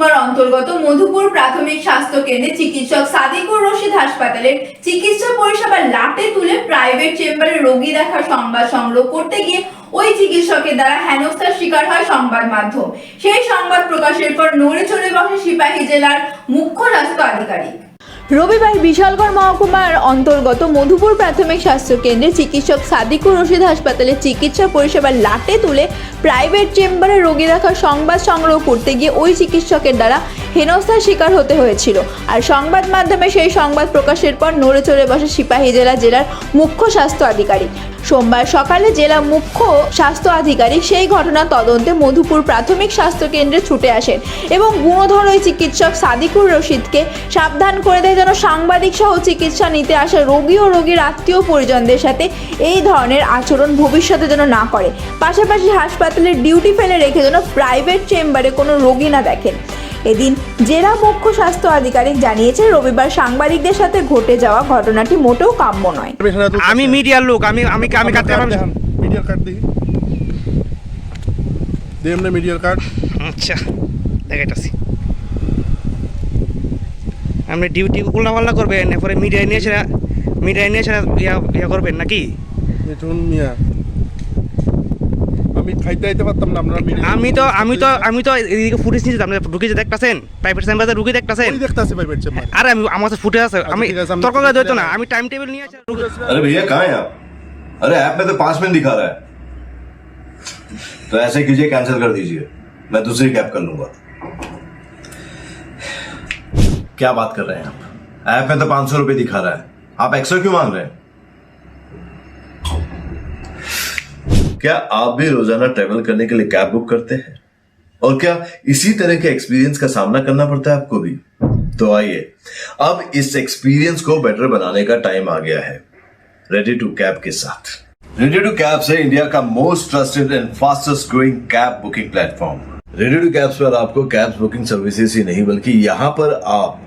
মহকুমার অন্তর্গত মধুপুর প্রাথমিক স্বাস্থ্য কেন্দ্রে চিকিৎসক সাদিকুর রশিদ হাসপাতালের চিকিৎসা পরিষেবা লাটে তুলে প্রাইভেট চেম্বারে রোগী দেখার সংবাদ সংগ্রহ করতে গিয়ে ওই চিকিৎসকের দ্বারা হেনস্থার শিকার হয় সংবাদ মাধ্যম। সেই সংবাদ প্রকাশের পর নড়ে চড়ে বসে সিপাহী জেলার মুখ্য স্বাস্থ্য আধিকারিক। রবিবার বিশালগড় মহকুমার অন্তর্গত মধুপুর প্রাথমিক স্বাস্থ্য কেন্দ্রে চিকিৎসক সাদিকুর রশিদ হাসপাতালে চিকিৎসা পরিষেবা লাটে তুলে প্রাইভেট চেম্বারে রোগী দেখার সংবাদ সংগ্রহ করতে গিয়ে ওই চিকিৎসকের দ্বারা হেনস্থার শিকার হতে হয়েছিল। আর সংবাদ মাধ্যমে সেই সংবাদ প্রকাশের পর নড়ে চড়ে বসে সিপাহী জেলা জেলার মুখ্য স্বাস্থ্য আধিকারিক। সোমবার সকালে জেলা মুখ্য স্বাস্থ্য আধিকারিক সেই ঘটনা তদন্তে মধুপুর প্রাথমিক স্বাস্থ্য কেন্দ্রে ছুটে আসেন এবং গুণধর ওই চিকিৎসক সাদিকুর রশিদকে সাবধান করে দেয় যেন সাংবাদিক সহ চিকিৎসা নিতে আসা রোগী ও রোগীর আত্মীয় পরিজনদের সাথে এই ধরনের আচরণ ভবিষ্যতে যেন না করে। পাশাপাশি হাসপাতালের ডিউটি ফেলে রেখে যেন প্রাইভেট চেম্বারে কোনো রোগী না দেখেন। এদিন জেলা মুখ্য স্বাস্থ্য আধিকারিক জানিয়েছে রবিবার সাংবাদিকদের সাথে ঘটে যাওয়া ঘটনাটি মোটেও কাম্য নয়। আমি মিডিয়ার লোক আমি আমি আমি কাটতে মিডিয়ার কার্ড দেখি। দে এমনি মিডিয়ার কার্ড আচ্ছা দেখাইতাছি। আপনি ডিউটি উল্টাপাল্টা করবেন এরপরে মিডিয়ায় নিয়ে এসে মিডিয়ায় নিয়ে এসে ইয়া ইয়া করবেন নাকি মিঠুন মিয়া আমি খাইতে আইতে পারতাম না আমরা media- আমি তো আমি তো আমি তো এদিকে ফুটেজ নিয়েছি আপনি ঢুকে যে দেখতেছেন প্রাইভেট চেম্বারে রুগী দেখতেছেন ওই দেখতাছি প্রাইভেট চেম্বার আরে আমি আমার কাছে ফুটে আছে আমি ঠিক আছে, আমি তর্ক করে footage দিত না দেখাবো। আমি টাইম টেবিল নিয়ে এসে রুগী- अरे भैया कहाँ हैं आप अरे ऐप में तो पांच मिनट दिखा रहा है तो ऐसे कीजिए कैंसिल कर दीजिए मैं दूसरी कैब कर लूंगा क्या बात कर रहे हैं आप? ऐप में तो पाँच सौ रुपये दिखा रहा है। आप एक्स्ट्रा क्यों मांग रहे हैं? क्या आप भी रोज़ाना ट्रेवल करने के लिए कैब बुक करते हैं? और क्या इसी तरह के एक्सपीरियंस का सामना करना पड़ता है आपको भी? तो आइए, अब इस एक्सपीरियंस को बेटर बनाने का टाइम आ गया है। रेडी टू कैब के साथ। रेडी टू कैब से इंडिया का most trusted and fastest growing cab booking platform ready to cabs पर आपको कैब बुकिंग सर्विसेज़ ही नहीं, बल्कि यहाँ पर आप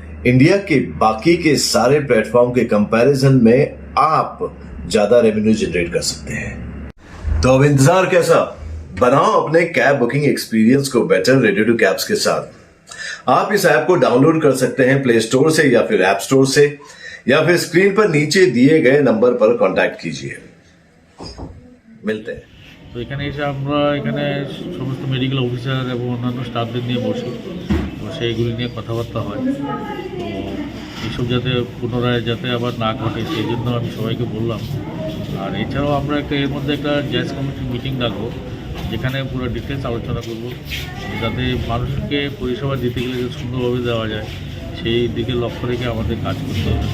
इंडिया के बाकी के सारे प्लेटफॉर्म के कंपैरिजन में आप ज्यादा रेवेन्यू जनरेट कर सकते हैं तो अब इंतजार कैसा बनाओ अपने कैब बुकिंग एक्सपीरियंस को बेटर रेडी टू कैब्स के साथ आप इस ऐप को डाउनलोड कर सकते हैं प्ले स्टोर से या फिर ऐप स्टोर से या फिर स्क्रीन पर नीचे दिए गए नंबर पर कांटेक्ट कीजिए मिलते हैं তো এখানে এসে আমরা এখানে সমস্ত মেডিকেল অফিসার এবং অন্যান্য স্টাফদের নিয়ে বসি বসে সেইগুলি নিয়ে কথাবার্তা হয়। তো এইসব যাতে পুনরায় যাতে আবার না ঘটে, সেই জন্য আমি সবাইকে বললাম। আর এছাড়াও আমরা একটা এর মধ্যে একটা জ্যাজ কমিটির মিটিং ডাকবো, যেখানে পুরো ডিটেলস আলোচনা করব। যাতে মানুষকে পরিষেবা দিতে গেলে সুন্দরভাবে দেওয়া যায়, সেই দিকে লক্ষ্য রেখে আমাদের কাজ করতে হবে।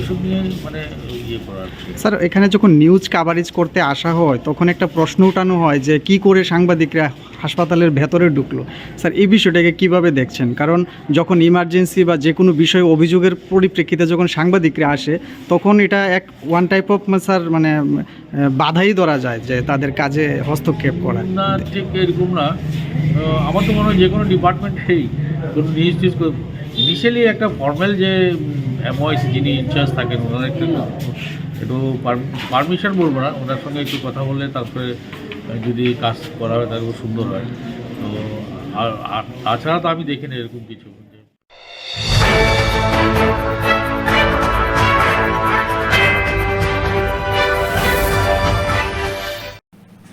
এসব নিয়ে মানে ইয়ে করার স্যার এখানে যখন নিউজ কাভারেজ করতে আসা হয় তখন একটা প্রশ্ন উঠানো হয় যে কি করে সাংবাদিকরা হাসপাতালের ভেতরে ঢুকলো? স্যার এই বিষয়টাকে কীভাবে দেখছেন? কারণ যখন ইমার্জেন্সি বা যে কোনো বিষয়ে অভিযোগের পরিপ্রেক্ষিতে যখন সাংবাদিকরা আসে তখন এটা এক ওয়ান টাইপ অফ স্যার মানে বাধাই ধরা যায় যে তাদের কাজে হস্তক্ষেপ করা। না ঠিক এরকম না। আমার তো মনে হয় যে কোনো ডিপার্টমেন্টেই কোনো নিউজ টিউজ ইনিশিয়ালি একটা ফর্মাল যে এমওয়াইস যিনি ইনচার্জ থাকেন ওনার একটু একটু পারমিশন বলব না ওনার সঙ্গে একটু কথা বললে তারপরে যদি কাজ করা হয় তাহলে সুন্দর হয়। তো আর তাছাড়া তো আমি দেখিনি এরকম কিছু।